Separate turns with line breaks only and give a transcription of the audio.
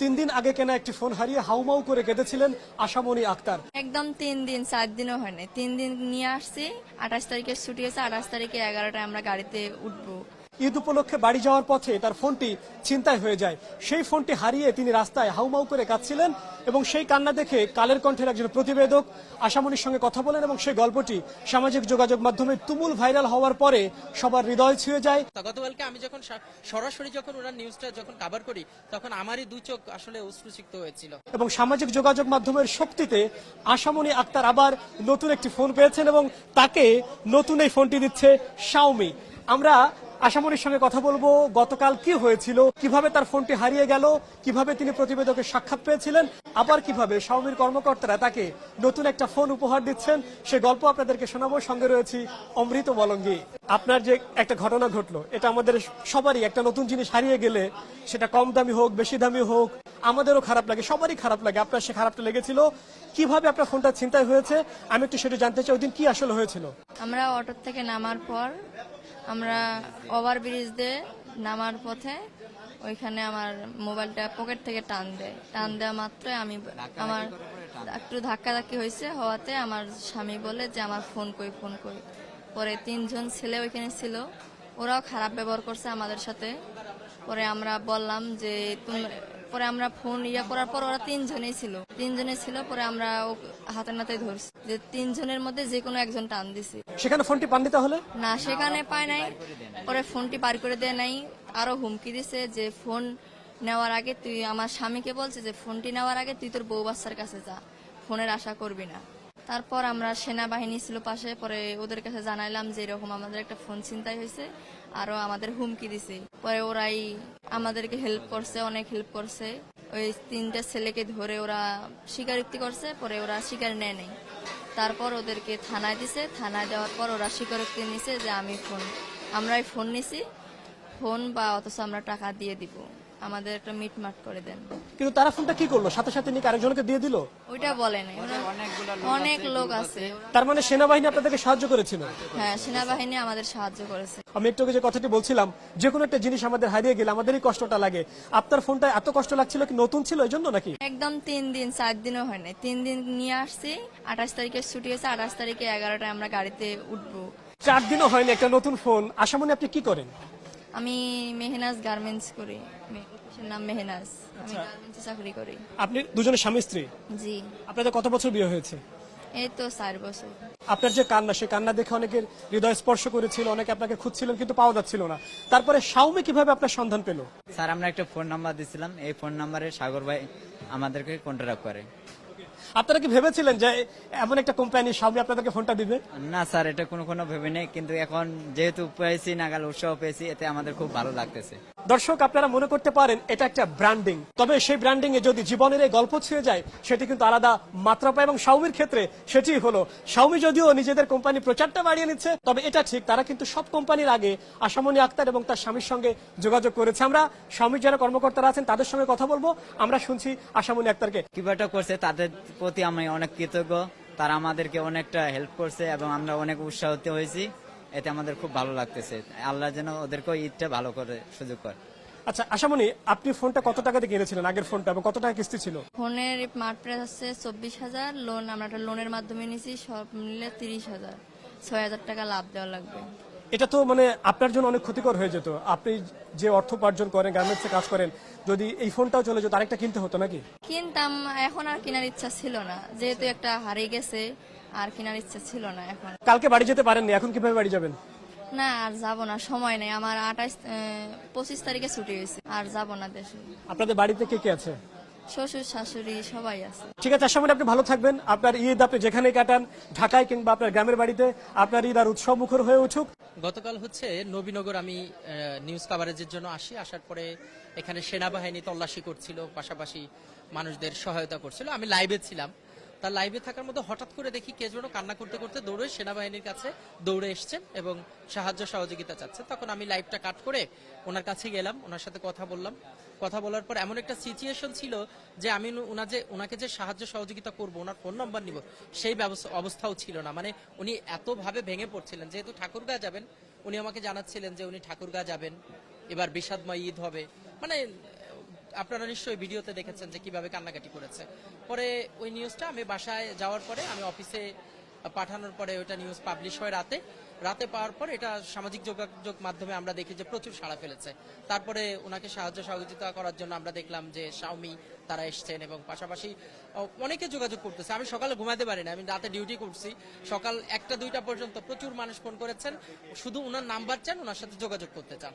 তিন দিন আগে কেনা একটি ফোন হারিয়ে হাউমাউ করে কেঁদেছিলেন আশামণি আক্তার।
একদম তিন দিন চার দিনও হয়নি। তিন দিন নিয়ে আসছি আঠাশ তারিখে ছুটি আছে আঠাশ তারিখে এগারোটায় আমরা গাড়িতে উঠবো।
ঈদ উপলক্ষে বাড়ি যাওয়ার পথে তার ফোনটি ছিনতাই হয়ে যায়। সেই ফোনটি হারিয়ে তিনি রাস্তায় হাউমাউ করে কাঁদছিলেন এবং সেই কান্না দেখে কালের কণ্ঠের একজন প্রতিবেদক আশামণির সঙ্গে কথা বলেন এবং সেই গল্পটি সামাজিক যোগাযোগ মাধ্যমে তুমুল ভাইরাল হওয়ার পরে সবার হৃদয় ছুঁয়ে যায়।
গতকালকে আমি যখন সরাসরি যখন ওনার নিউজটা যখন কাভার করি তখন আমারই দুই চোখ আসলে অশ্রুসিক্ত হয়েছিল।
এবং সামাজিক যোগাযোগ মাধ্যমের শক্তিতে আশামণি আক্তার আবার নতুন একটি ফোন পেয়েছেন এবং তাকে নতুন এই ফোনটি দিচ্ছে শাওমি আমরা আশামণির সঙ্গে কথা বলব। গতকাল কি হয়েছিল? কীভাবে তার ফোনটি হারিয়ে গেল? কীভাবে তিনি প্রতিবেদকের সাক্ষাৎ পেয়েছিলেন? আবার কীভাবে শাওমির কর্মকর্তারা তাকে নতুন একটা ফোন উপহার দিচ্ছেন, সে গল্প আপনাদেরকে শোনাবো। সঙ্গে রয়েছি অমৃত মলঙ্গি আপনার যে একটা ঘটনা ঘটলো, এটা আমাদের সবারই একটা নতুন জিনিস হারিয়ে গেলে সেটা কম দামি হোক, বেশি দামি হোক, আমাদেরও খারাপ লাগে, সবারই খারাপ লাগে। আপনার সে খারাপটা লেগেছিল? কীভাবে আপনার ফোনটা ছিনতাই হয়েছে? আমি একটু সেটা জানতে চাই, ওই দিন কি আসলে হয়েছিল?
আমরা অটো থেকে নামার পর আমরা ওভার ব্রিজ দিয়ে নামার পথে ওইখানে আমার মোবাইলটা পকেট থেকে টান দেয়। টান দেওয়া মাত্রই আমি আমার একটু ধাক্কা ধাক্কি হয়েছে হওয়াতে আমার স্বামী বলে যে, আমার ফোন কই ফোন কই? পরে তিনজন ছেলে ওইখানে ছিল। ওরাও খারাপ ব্যবহার করছে আমাদের সাথে। পরে আমরা বললাম যে তুমি পরে আমরা ফোন ইয়া করার পর ওরা তিনজনেই ছিল। তিনজনে ছিল পরে আমরা হাতে নাতে ধরছি। যে তিনজনের মধ্যে যে কোনো একজন টান দিছি।
সেখানে ফোনটি পাননি তাহলে?
না সেখানে পায় নাই। পরে ফোনটি পার করে দেয় নাই। আরও হুমকি দিছে যে ফোন নেওয়ার আগে তুই আমার স্বামীকে বলছে যে ফোনটি নেওয়ার আগে তুই তোর বউ বাচ্চার কাছে যা। ফোনের আশা করবি না। তারপর আমরা সেনাবাহিনী ছিল পাশে, পরে ওদের কাছে জানাইলাম যে এরকম আমাদের একটা ফোন ছিনতাই হয়েছে, আরও আমাদের হুমকি দিছে। পরে ওরাই আমাদেরকে হেল্প করছে, অনেক হেল্প করছে। ওই তিনটা ছেলেকে ধরে ওরা স্বীকারোক্তি করছে, পরে ওরা স্বীকার নেয় নাই। তারপর ওদেরকে থানায় দিছে, থানায় দেওয়ার পর ওরা স্বীকারোক্তি নিছে যে আমি ফোন, আমরাই ফোন নিছি, ফোন বা অথচ আমরা টাকা দিয়ে দিব। আমাদের একটা মিটমাট করে দেন।
কিন্তু তারা ফোনটা কি করল? সাথে সাথে নিয়ে আরেকজনকে দিয়ে দিল?
ওইটা বলে নাই। অনেক লোক আছে।
তার মানে সেনাবাহিনী আপনাদেরকে সাহায্য করেছিল?
হ্যাঁ সেনাবাহিনী আমাদের সাহায্য করেছে।
আমি একটু যে কথাটি বলছিলাম যে কোনো একটা জিনিস আমাদের হারিয়ে গেলে আমাদেরই কষ্টটা লাগে। আপনার ফোনটা এত কষ্ট লাগছিল কি নতুন ছিল এই জন্য নাকি?
একদম তিন দিন চার দিনও হয়নি তিন দিন নিয়ে আসছি আঠাশ তারিখে ছুটি হয়েছে আঠাশ তারিখে এগারোটায় আমরা গাড়িতে উঠবো।
চার দিনও হয়নি একটা নতুন ফোন আশামণি আপনি কি করেন?
আমি মেহনাজ গার্মেন্টস করি। নাম মেহনাজ। আমি গার্মেন্টসে চাকরি করি।
আপনি দুজনে স্বামী স্ত্রী?
জি।
আপনাদের কত বছর বিয়ে হয়েছে?
এই তো চার বছর।
আপনার যে কান্না সেই কান্না দেখে অনেকের হৃদয় স্পর্শ করেছিল অনেকে আপনাকে খুঁজছিলেন কিন্তু পাওয়া যাচ্ছিল না। তারপরে শাওমি কীভাবে আপনার সন্ধান পেল?
স্যার আমরা একটা ফোন নাম্বার দিছিলাম। এই ফোন নাম্বারে সাগর ভাই আমাদেরকে কন্ট্যাক্ট করে।
আপনারা কি ভেবেছিলেন যে এমন একটা কোম্পানি সবই আপনাদেরকে ফোনটা দিবে?
না স্যার, এটা কোনো কোনো ভেবে নেই, কিন্তু এখন যেহেতু পেয়েছি, নাগাল উৎসাহ পেয়েছি, এতে আমাদের খুব ভালো লাগতেছে।
দর্শক, আপনারা মনে করতে পারেন এটা একটা ব্র্যান্ডিং তবে সেই ব্র্যান্ডিং এ যদি জীবনের এই গল্প ছুঁয়ে যায়, সেটি কিন্তু আলাদা মাত্রা পায় এবং শাওমির ক্ষেত্রে সেটি হলো। শাওমি যদিও নিজেদের কোম্পানি প্রচারটা বাড়িয়ে নিচ্ছে, তবে এটা ঠিক, তারা কিন্তু সব কোম্পানির আগে আশামণি আক্তার এবং তার স্বামীর সঙ্গে যোগাযোগ করেছে। আমরা স্বামীর যারা কর্মকর্তারা আছেন, তাদের সঙ্গে কথা বলব। আমরা শুনছি আশামণি আক্তারকে।
কীভাবে করছে, তাদের প্রতি আমি অনেক কৃতজ্ঞ। তারা আমাদেরকে অনেকটা হেল্প করছে এবং আমরা অনেক উৎসাহিত হয়েছি। এতে আমাদের খুব ভালো লাগতেছে। আল্লাহ যেন ওদেরকে ঈদটা ভালো করে সুযোগ করে।
আচ্ছা আশামণি আপনি ফোনটা কত টাকা দিয়ে কিনেছিলেন? আগের ফোনটা এবং কত টাকা কিস্তি ছিল?
ফোনের মার্ট প্রাইস হচ্ছে চব্বিশ হাজার লোন আমরা একটা লোনের মাধ্যমে নিয়েছি সব মিলে তিরিশ হাজার। ছয় হাজার টাকা লাভ দেওয়া লাগবে।
এটা তো মানে আপনার জন্য অনেক ক্ষতিকর হয়ে যেত। আপনি যে অর্থ উপার্জন করেন গার্মেন্টসে কাজ করেন যদি এই ফোনটাও চলে যেত আরেকটা কিনতে হতো নাকি?
কিনতাম এখন আর কেনার ইচ্ছা ছিল না। যেহেতু একটা হারিয়ে গেছে আর কেনার ইচ্ছা ছিল না এখন।
কালকে বাড়ি যেতে পারেননি এখন কীভাবে বাড়ি যাবেন?
না আর যাব না সময় নেই। আমার আঠাশ পঁচিশ তারিখে ছুটি হয়েছে আর যাব না দেশে।
আপনাদের বাড়িতে কে কে আছে?
শ্বশুর শাশুড়ি সবাই আছে।
ঠিক আছে করি আপনি ভালো থাকবেন। আপনার ঈদ আপনি যেখানে কাটান ঢাকায় কিংবা আপনার গ্রামের বাড়িতে আপনার ঈদ আর উৎসব মুখর হয়ে উঠুক।
গতকাল হচ্ছে নবীনগর আমি নিউজ কাভারেজের জন্য আসি। আসার পরে এখানে সেনাবাহিনী তল্লাশি করছিল, পাশাপাশি মানুষদের সহায়তা করছিল। আমি লাইভে ছিলাম। তার লাইভে থাকার মধ্যে হঠাৎ করে দেখি কে যেন কান্না করতে করতে দৌড়ে সেনাবাহিনীর কাছে দৌড়ে এসছেন এবং সাহায্য সহযোগিতা চাচ্ছে। তখন আমি লাইভটা কাট করে ওনার কাছে গেলাম, ওনার সাথে কথা বললাম। কথা বলার পর এমন একটা সিচুয়েশন ছিল যে আমি ওনার যে ওনাকে যে সাহায্য সহযোগিতা করব, ওনার ফোন নাম্বার নিব, সেই ব্যবস্থা অবস্থাও ছিল না। মানে উনি এতভাবে ভেঙে পড়ছিলেন, যেহেতু ঠাকুরগাঁ যাবেন, উনি আমাকে জানাচ্ছিলেন যে উনি ঠাকুরগাঁ যাবেন, এবার বিষাদময় ঈদ হবে। মানে আপনারা নিশ্চয়ই ভিডিওতে দেখেছেন যে কীভাবে কান্নাকাটি করেছে। পরে ওই নিউজটা আমি বাসায় যাওয়ার পরে আমি অফিসে পাঠানোর পরে ওটা নিউজ পাবলিশ হয় রাতে। রাতে পাওয়ার পর এটা সামাজিক যোগাযোগ মাধ্যমে আমরা দেখি যে প্রচুর সাড়া ফেলেছে। তারপরে ওনাকে সাহায্য সহযোগিতা করার জন্য আমরা দেখলাম যে শাওমি তারা এসছেন এবং পাশাপাশি অনেকে যোগাযোগ করতেছে। আমি সকালে ঘুমাতে পারি না, আমি রাতে ডিউটি করছি। সকাল একটা দুইটা পর্যন্ত প্রচুর মানুষ ফোন করেছেন। শুধু ওনার নাম্বার চান, ওনার সাথে যোগাযোগ করতে চান।